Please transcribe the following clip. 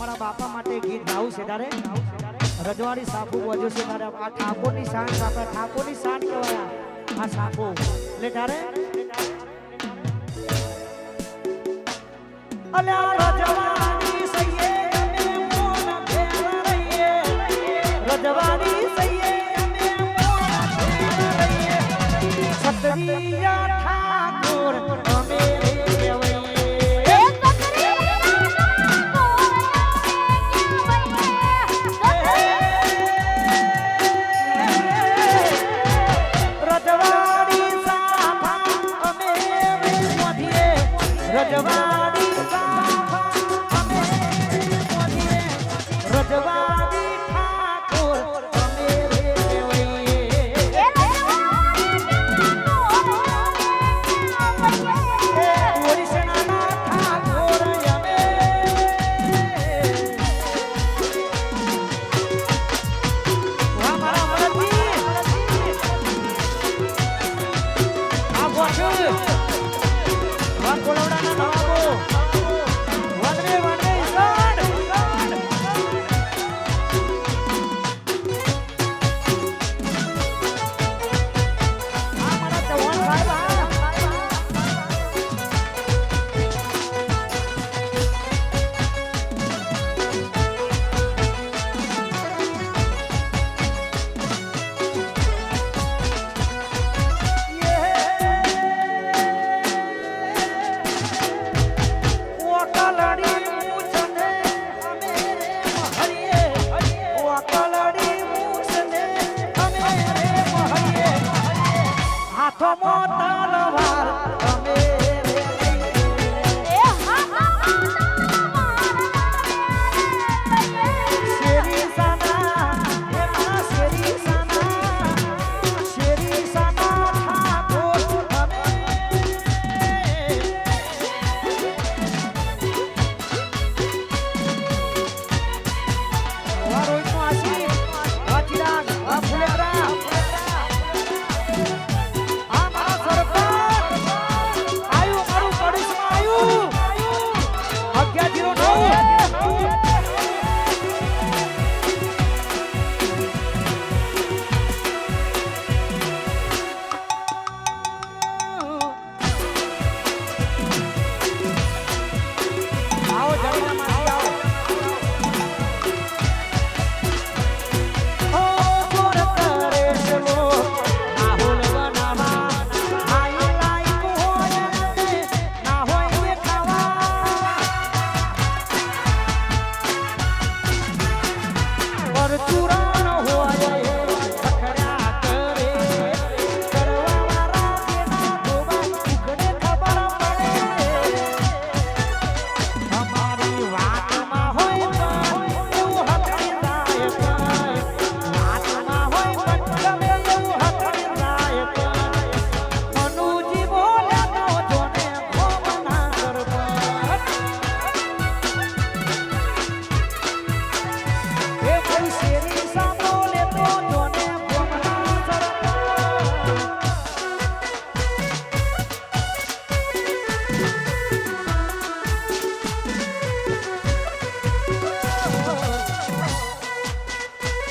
મારા બાપા માટે ગીત ગાવું છે તારે? રજવાડી સાફુ વજો છે તારે. આ ઠાકોરની શાન આપણે ઠાકોરની શાન કહેવાય. આ સાફુ એટલે તારે. અલ્યા રજવાડી Bye. মমতার ভাব